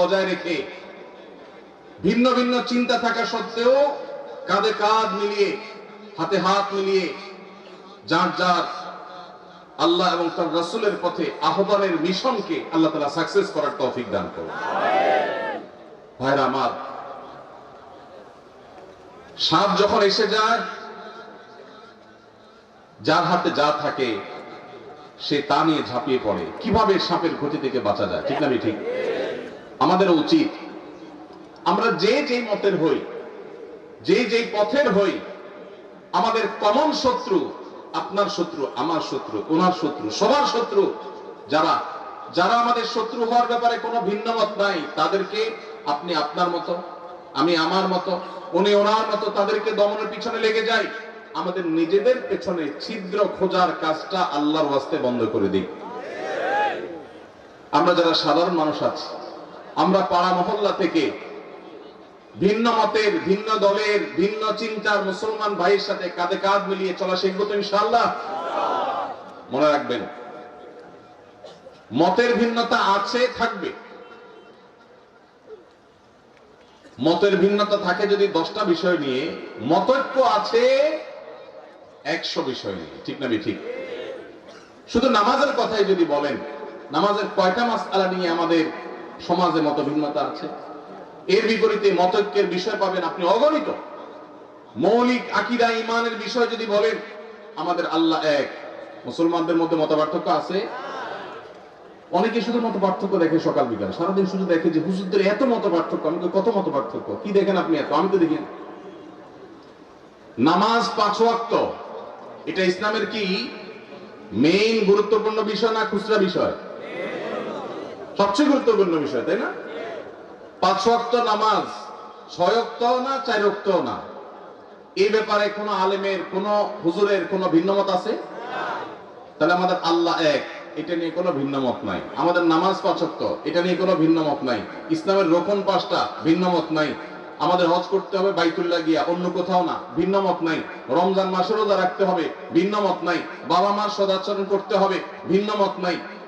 বজায় রেখে ভিন্ন ভিন্ন চিন্তা থাকা সত্ত্বেও কাঁধে কাঁধ মিলিয়ে, হাতে হাত মিলিয়ে যার যার আল্লাহ এবং তার রসুলের পথে আহ্বানের মিশনকে আল্লাহ তালা সাকসেস করার তৌফিক দান করুন। ভাইরা আমার, সাপ যখন এসে যায়, যার হাতে যা থাকে সে তা নিয়ে ঝাঁপিয়ে পড়ে। কীভাবে সাপের ক্ষতি থেকে বাঁচা যায়? ঠিক না ঠিক? আমাদের উচিত। আমরা যে যেই মতের হই, যে যেই পথের হই, আমাদের কমন শত্রু আপনার শত্রু, আমার শত্রু, ওনার শত্রু, সবার শত্রু যারা। যারা আমাদের শত্রু হওয়ার ব্যাপারে কোনো ভিন্ন মত নাই, তাদেরকে আপনি আপনার মতো, আমি আমার মতো, উনি ওনার মতো, তাদেরকে দমনের পিছনে লেগে যাই। আমাদের নিজেদের পেছনে ছিদ্র খোঁজার কাজটা আল্লাহর ওয়াস্তে বন্ধ করে দিই। আমরা যারা সাধারণ মানুষ আছি আমরা পাড়া মহল্লা থেকে ভিন্ন মতের, ভিন্ন দলের, ভিন্ন চিন্তার মুসলমান ভাইয়ের সাথে কাঁধে কাঁধ মিলিয়ে চলা শিখব তো ইনশাল্লাহ মনে রাখবেন, মতের ভিন্নতা আছে, থাকবে। মতের ভিন্নতা থাকে যদি দশটা বিষয় নিয়ে, মতৈক্য আছে একশো বিষয় নিয়ে, ঠিক না ঠিক শুধু নামাজের কথাই যদি বলেন, নামাজের কয়টা মাস আলা নিয়ে আমাদের সমাজে মত ভিন্নতা আছে। এর বিপরীতে মতৈক্যের বিষয় পাবেন আপনি অগণিত। মৌলিক আকিদা ইমানের বিষয় যদি বলেন, আমাদের আল্লাহ এক। মুসলমানদের মধ্যে মত পার্থক্য আছে? অনেকে শুধু মত পার্থক্য দেখে সকাল বিকাল। সারাদিন শুধু দেখে যে হুজুরদের এত মত পার্থক্য আমি কত মত পার্থক্য কি দেখেন আপনি এত? আমি তো দেখি নামাজ পাঁচ ওয়াক্ত। এটা ইসলামের কি? মেইন গুরুত্বপূর্ণ বিষয় না খুচরা বিষয়? সবচেয়ে গুরুত্বপূর্ণ বিষয়, তাই না? পাঁচ ওয়াক্ত নামাজ, ছয় ওয়াক্ত না, চার ওয়াক্ত না। এই ব্যাপারে কোন আলেমের, কোন হুজুরের কোন ভিন্নমত আছে? তাহলে আমাদের আল্লাহ এক, এটা নিয়ে কোনো ভিন্ন মত নাই। আমাদের নামাজ পাঁচক্ত এটা নিয়ে কোনো ভিন্ন মত নাই। ইসলামের রোকন পাঁচটা ভিন্ন মত নাই। আমাদের হজ করতে হবে বাইতুল্লাহ গিয়া, অন্য কোথাও না ভিন্ন মত নাই। রমজান মাসে রোজা রাখতে হবে ভিন্ন মত নাই। বাবা মার সদাচরণ করতে হবে ভিন্ন মত নাই।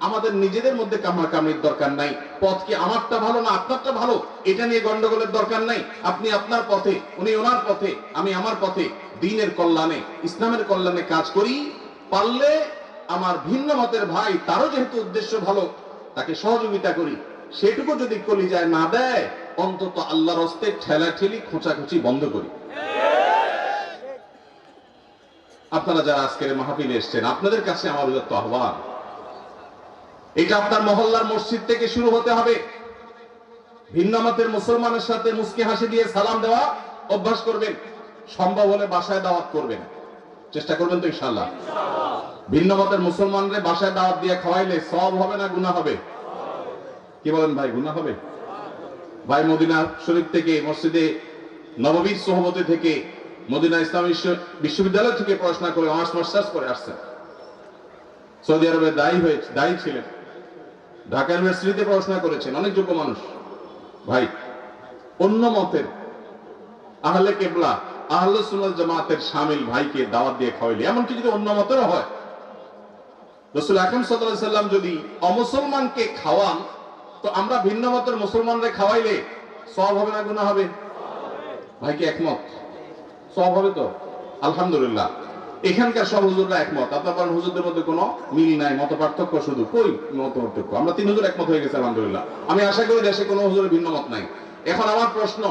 আমাদের নিজেদের মধ্যে কামড়াকামড়ির দরকার নাই। পথ কি আমারটা ভালো না আপনারটা ভালো? এটা নিয়ে গন্ডগোলের দরকার নাই। আপনি আপনার পথে, উনি ওনার পথে, আমি আমার পথে দিনের কল্যাণে, ইসলামের কল্যাণে কাজ করি। পারলে আমার ভিন্ন মতের ভাই, তারও যেহেতু উদ্দেশ্য ভালো, তাকে সহযোগিতা করি। সেটুকু যদি কলিজায় না দেয়, অন্তত আল্লাহর হস্তে ঠেলা ঠেলি খোঁচাখুচি বন্ধ করি। আপনারা যারা আজকের মাহফিলে এসছেন, আপনাদের কাছে আমার উদাত্ত আহ্বান। এটা আপনার মহল্লার মসজিদ থেকে শুরু হতে হবে। ভিন্ন মতের মুসলমানের সাথে মুসকি হাসি দিয়ে সালাম দেওয়া অভ্যাস করবেন, সম্ভব হলে বাসায় দাওয়াত করবেন। চেষ্টা করবেন তো ইনশাল্লাহ ভিন্ন মতের মুসলমানদের বাসায় দাওয়াত দিয়ে খাওয়াইলে সব হবে না গুণা হবে? কি বলেন ভাই গুণা হবে? ভাই, মদিনা শরীফ থেকে মসজিদে নববীর সহমতি থেকে মদিনা ইসলাম বিশ্ব- বিশ্ববিদ্যালয় থেকে পড়াশোনা করে অনার্স মাস্টার্স করে আসছেন। সৌদি আরবে দায়ী হয়ে দায়ী ছিলেন। ঢাকা ইউনিভার্সিটিতে পড়াশোনা করেছেন, অনেক যোগ্য মানুষ। ভাই, অন্য মতের আহলে কেবলা, আহলে সুন্নাত জামাতের শামিল ভাইকে দাওয়াত দিয়ে খাওয়াইলে, এমনকি যদি অন্য মতেরও হয়, রসুল আকরম সাল্লাম যদি অমুসলমানকে খাওয়ান, তো আমরা ভিন্ন মতের মুসলমানদের খাওয়াইলে সব হবে না গুনাহ হবে? ভাই কি একমত? সব হবে তো? আলহামদুলিল্লাহ। এখানকার সব হুজুররা একমত। আপনার বলেন হুজুরদের মধ্যে কোনো মিল নাই মত পার্থক্য শুধু। কই মত পার্থক্য আমরা তিন হুজুর একমত হয়ে গেছে, আলহামদুলিল্লাহ। আমি আশা করি দেশে কোনো হুজুরের ভিন্ন মত নাই। এখন আমার প্রশ্ন,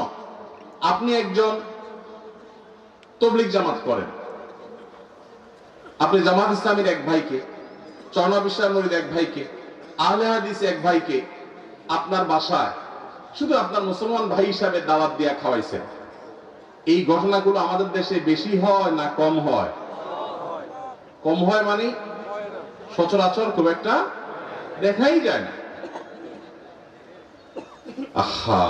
আপনি একজন তবলিক জামাত করেন। আপনি জামাত ইসলামের এক ভাইকে চরনা বিশ্বাস মরিদ এক ভাইকে, আহলে হাদিস এক ভাইকে আপনার বাসায় শুধু আপনার মুসলমান ভাই হিসাবে দাওয়াত দিয়া খাওয়াইছেন। এই ঘটনাগুলো আমাদের দেশে বেশি হয় না কম হয়? কম হয় মানে সচরাচর খুব একটা দেখাই যায় না। আহা,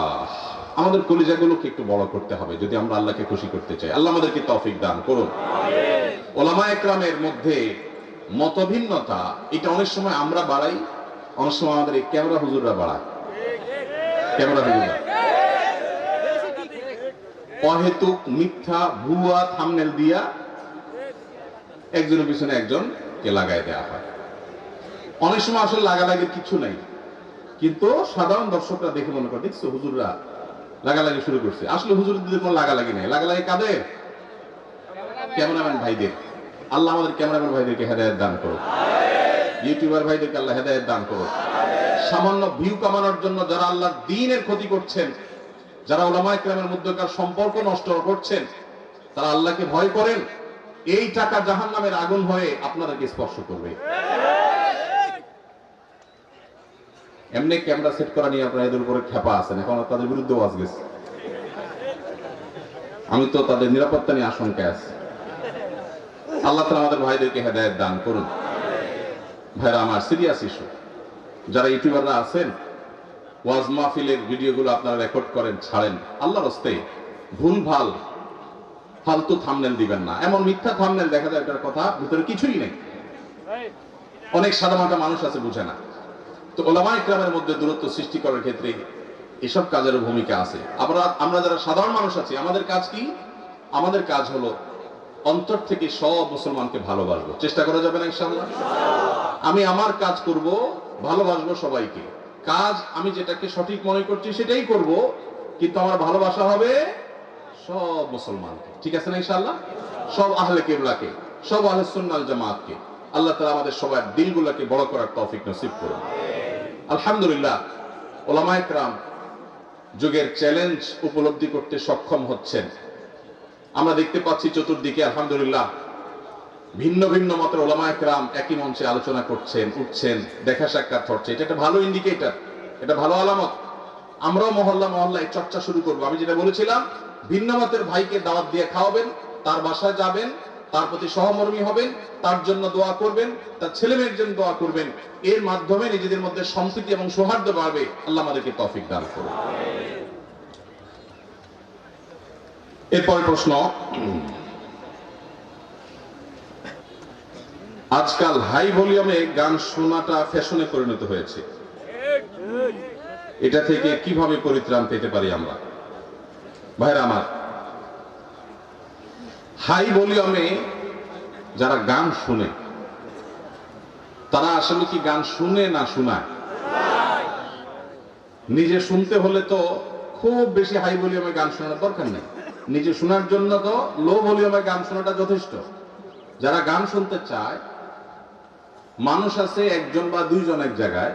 আমাদের কলিজাগুলোকে একটু বড় করতে হবে যদি আমরা আল্লাহকে খুশি করতে চাই। আল্লাহ আমাদেরকে তৌফিক দান করুন। ওলামা একরামের মধ্যে মতভিন্নতা, এটা অনেক সময় আমরা বাড়াই, অনেক সময় আমাদের এই ক্যামেরা হুজুররা বাড়ায়। ক্যামেরা হুজুররা। অহেতুক মিথ্যা ভুয়া থামনেল দিয়া একজনের পিছনে একজন কে লাগাই দেওয়া হয়। অনেক সময় আসলে লাগালাগির কিছু নাই। কিন্তু সাধারণ দর্শকরা দেখে মনে করে, দেখছ, হুজুররা লাগালাগি শুরু করছে। আসলে হুজুরদের কোনো লাগালাগি নাই। লাগালাগি কাদের? ক্যামেরাম্যান ভাইদের। আল্লাহ আমাদের ক্যামেরাম্যান ভাইদেরকে হেদায়ত দান করো ইউটিউবার ভাইদেরকে আল্লাহ হেদায়ত দান করো সামান্য ভিউ কামানোর জন্য যারা আল্লাহর দিনের ক্ষতি করছেন, যারা ওলামা ইকরামের মধ্যকার সম্পর্ক নষ্ট করছেন, তারা আল্লাহকে ভয় করেন। এই টাকা জাহান নামের আগুন হয়ে আপনাদেরকে স্পর্শ করবে। এমনি ক্যামেরা সেট করা নিয়ে আপনারা এদের উপরে খেপা আছেন, এখন তাদের বিরুদ্ধে ওয়াজ গেছে। আমি তো তাদের নিরাপত্তা নিয়ে আশঙ্কায় আছি। আল্লাহ তালা আমাদের ভাইদেরকে হেদায়ত দান করুন। ভাইরা আমার সিরিয়াস ইস্যু যারা ইউটিউবাররা আছেন, ওয়াজ মাহফিলের ভিডিওগুলো আপনারা রেকর্ড করেন, ছাড়েন, আল্লাহর হস্তে ভুল ভালো ফালতু থামনেল দিবেন না। এমন মিথ্যা থামনেল দেখা যায় এটার কথা, ভিতরে কিছুই নেই। অনেক সাদামাটা মানুষ আছে, বুঝে না। তো ওলামা ইকরামের মধ্যে দূরত্ব সৃষ্টি করার ক্ষেত্রে এসব কাজের ভূমিকা আছে। আমরা আমরা যারা সাধারণ মানুষ আছি, আমাদের কাজ কি? আমাদের কাজ হলো অন্তর থেকে সব মুসলমানকে ভালোবাসবো। চেষ্টা করা যাবে না, ইনশাআল্লাহ? আমি আমার কাজ করব, ভালোবাসবো সবাইকে। কাজ আমি যেটাকে সঠিক মনে করছি, সেটাই করব, কিন্তু আমার ভালোবাসা হবে সব মুসলমানকে। ঠিক আছে না ইনশাআল্লাহ? সব আহলে কেবলাকে, সব আহলে সুন্নাল জামাতকে। আল্লাহ তাআলা আমাদের সবার দিলগুলোকে বড় করার তৌফিক নসিব করুন। আলহামদুলিল্লাহ ওলামা ইকরাম যুগের চ্যালেঞ্জ উপলব্ধি করতে সক্ষম হচ্ছেন। আমরা দেখতে পাচ্ছি চতুর্দিকে, আলহামদুলিল্লাহ, ভিন্ন ভিন্ন মতের ওলামা একরাম একই মঞ্চে আলোচনা করছেন, উঠছেন, দেখা সাক্ষাৎ হচ্ছে। এটা একটা ভালো ইন্ডিকেটর এটা ভালো আলামত। আমরাও মহল্লা মহল্লা এই চর্চা শুরু করব। আমি যেটা বলেছিলাম ভিন্ন মতের ভাইকে দাওয়াত দিয়ে খাওয়াবেন, তার বাসায় যাবেন, তার প্রতি সহমর্মী হবেন, তার জন্য দোয়া করবেন, তার ছেলে মেয়ের জন্য দোয়া করবেন। এর মাধ্যমে নিজেদের মধ্যে সম্প্রীতি এবং সৌহার্দ্য বাড়বে। আল্লাহ আমাদেরকে তৌফিক দান করুন। এরপরে প্রশ্ন। আজকাল হাই ভলিউমে গান শোনাটা ফ্যাশনে পরিণত হয়েছে। এটা থেকে কীভাবে পরিত্রাণ পেতে পারি আমরা? ভাইরা আমার, হাই ভলিউমে যারা গান শুনে, তারা আসলে কি গান শুনে না শোনায়? নিজে শুনতে হলে তো খুব বেশি হাই ভলিউমে গান শোনার দরকার নেই। নিজে শোনার জন্য তো লো ভলিউমে গান শোনাটা যথেষ্ট। যারা গান শুনতে চায়, মানুষ আছে একজন বা দুইজন এক জায়গায়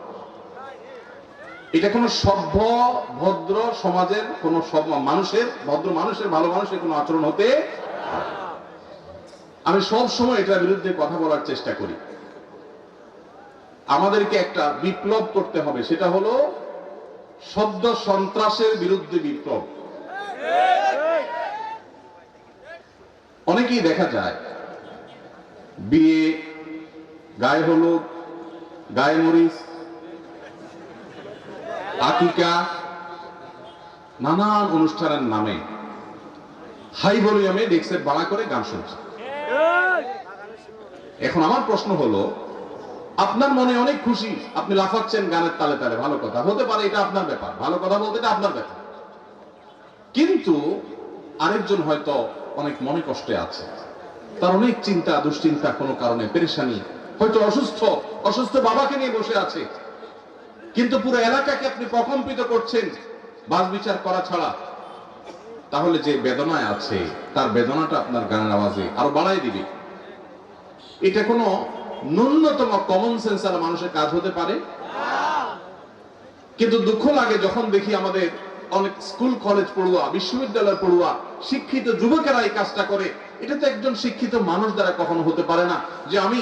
এটা কোনো সভ্য, ভদ্র সমাজের, কোন মানুষের, ভদ্র মানুষের, ভালো মানুষের কোনো আচরণ হতে আমি সব সময় এটার বিরুদ্ধে কথা বলার চেষ্টা করি। আমাদেরকে একটা বিপ্লব করতে হবে, সেটা হলো সদ্য সন্ত্রাসের বিরুদ্ধে বিপ্লব। অনেকেই দেখা যায়, বিয়ে, গায়ে হলুদ, গায়ে মরিচ আকিকা নানান অনুষ্ঠানের নামে হাই ভলিউমে ডেস্কের ভাড়া করে গান শুনছে। এখন আমার প্রশ্ন হলো, আপনার মনে অনেক খুশি, আপনি লাফাচ্ছেন গানের তালে তালে, ভালো কথা। হতে পারে এটা আপনার ব্যাপার, ভালো কথা বলতে এটা আপনার ব্যাপার। কিন্তু আরেকজন হয়তো অনেক মনে কষ্টে আছে। তার অনেক চিন্তা, দুশ্চিন্তা কোনো কারণে, পেরেশানি, হয়তো অসুস্থ অসুস্থ বাবাকে নিয়ে বসে আছে। কিন্তু পুরো এলাকাকে আপনি প্রকম্পিত করছেন, বাস বিচার করা ছাড়া। তাহলে যে বেদনায় আছে, তার বেদনাটা আপনার গানের আওয়াজে আরও বাড়াই দিবে। এটা কোনো ন্যূনতম কমন সেন্স আর মানুষের কাজ হতে পারে? কিন্তু দুঃখ লাগে যখন দেখি আমাদের অনেক স্কুল, কলেজ পড়ুয়া, বিশ্ববিদ্যালয় পড়ুয়া, শিক্ষিত যুবকেরা এই কাজটা করে। এটা তো একজন শিক্ষিত মানুষ দ্বারা কখনো হতে পারে না যে আমি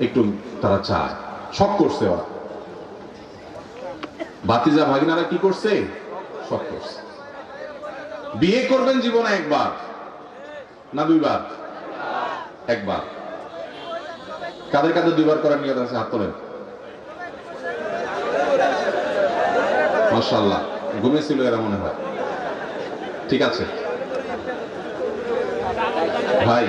একটু তারা চায়। শখ করছে ওরা। ভাতিজা ভাগিনারা কি করছে? শখ করছে। বিয়ে করবেন জীবনে একবার না দুইবার? একবার। কাদের কাদের দুইবার করার নিয়ত আছে? হাত তোলেন। মাশাল্লাহ ঘুমেছিল এরা মনে হয়। ঠিক আছে। ভাই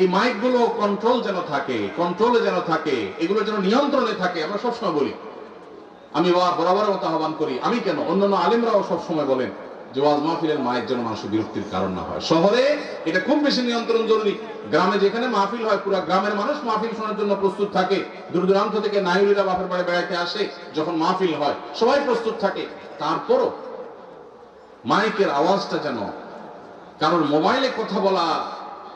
এই মাইকগুলো কন্ট্রোল যেন থাকে কন্ট্রোলে যেন থাকে, এগুলো যেন নিয়ন্ত্রণে থাকে, আমরা সবসময় বলি। আমি বরাবর মতো আহ্বান করি, আমি কেন? অন্যান্য আলিমরাও সবসময় বলেন যে ওয়াজ মাহফিলের মাইক যেন মানুষের বিরক্তির কারণ না হয়। শহরে এটা খুব বেশি নিয়ন্ত্রণ জরুরি। গ্রামে যেখানে মাহফিল হয়, পুরো গ্রামের মানুষ মাহফিল শোনার জন্য প্রস্তুত থাকে। দূর দূরান্ত থেকে নাইউরিরা বাপের বাড়ি বেড়াতে আসে, যখন মাহফিল হয়, সবাই প্রস্তুত থাকে। তারপরও মাইকের আওয়াজটা যেন কারণ মোবাইলে কথা বলা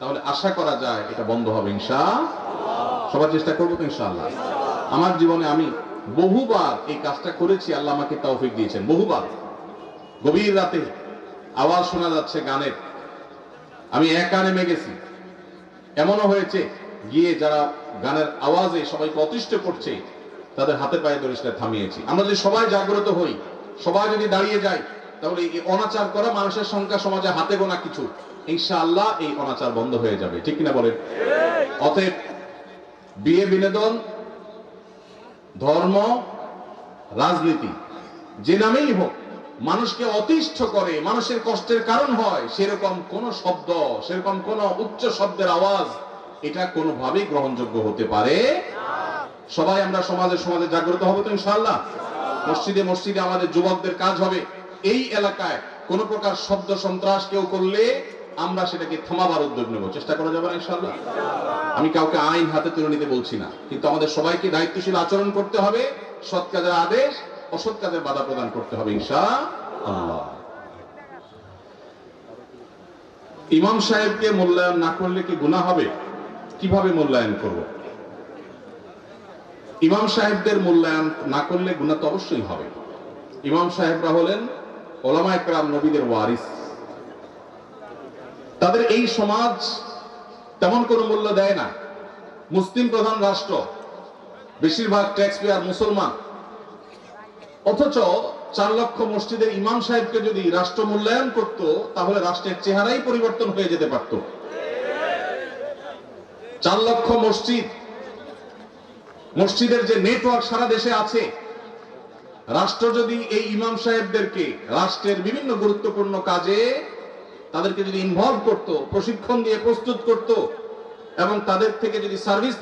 তাহলে আশা করা যায় এটা বন্ধ হবে ইনশা সবার চেষ্টা করব তো, ইনশাআল্লাহ। আমার জীবনে আমি বহুবার এই কাজটা করেছি, আল্লাহ আমাকে তৌফিক দিয়েছেন, বহুবার। গভীর রাতে আওয়াজ শোনা যাচ্ছে গানের। আমি একা নেমে গেছি। এমনও হয়েছে, গিয়ে যারা গানের আওয়াজে সবাইকে অতিষ্ঠ করছে, তাদের হাতে পায়ে সেটা থামিয়েছি। আমরা যদি সবাই জাগ্রত হই, সবাই যদি দাঁড়িয়ে যাই, তাহলে অনাচার করা মানুষের সংখ্যা সমাজে হাতে গোনা কিছু। ইনশাআল্লাহ এই অনাচার বন্ধ হয়ে যাবে। ঠিক কিনা বলেন? অতএব বিয়ে বিনোদন, ধর্ম, রাজনীতি, যে নামেই হোক, মানুষকে অতিষ্ঠ করে, মানুষের কষ্টের কারণ হয়, সেরকম কোন শব্দ, সেরকম কোন উচ্চ শব্দের আওয়াজ, এটা কোনোভাবেই গ্রহণযোগ্য হতে পারে সবাই আমরা সমাজে সমাজে জাগ্রত হব তো ইনশাআল্লাহ? মসজিদে মসজিদে আমাদের যুবকদের কাজ হবে। এই এলাকায় কোন প্রকার শব্দ সন্ত্রাস কেউ করলে আমরা সেটাকে থামাবার উদ্যোগ নেব। চেষ্টা করা যাবে না, ইনশাআল্লাহ? আমি কাউকে আইন হাতে তুলে নিতে বলছি না। কিন্তু আমাদের সবাইকে দায়িত্বশীল আচরণ করতে হবে, সৎ কাজের আদেশ, অসৎ কাজের বাধা প্রদান করতে হবে ইনশা আল্লাহ ইমাম সাহেবকে মূল্যায়ন না করলে কি গুনাহ হবে? কীভাবে মূল্যায়ন করব? ইমাম সাহেবদের মূল্যায়ন না করলে গুনাহ তো অবশ্যই হবে। ইমাম সাহেবরা হলেন ওলামা একরাম নবীদের ওয়ারিস। তাদের এই সমাজ তেমন কোনো মূল্য দেয় না। মুসলিম প্রধান রাষ্ট্র, বেশিরভাগ ট্যাক্স পেয়ার মুসলমান। অথচ চার লক্ষ মসজিদের ইমাম সাহেবকে যদি রাষ্ট্র মূল্যায়ন করত, তাহলে রাষ্ট্রের চেহারাই পরিবর্তন হয়ে যেতে পারত। চার লক্ষ মসজিদ, মসজিদের যে নেটওয়ার্ক সারা দেশে আছে, রাষ্ট্র যদি এই ইমাম সাহেবদেরকে রাষ্ট্রের বিভিন্ন গুরুত্বপূর্ণ কাজে তাদেরকে যদি ইনভলভ করত প্রশিক্ষণ দিয়ে প্রস্তুত করত এবং তাদের থেকে যদি সার্ভিস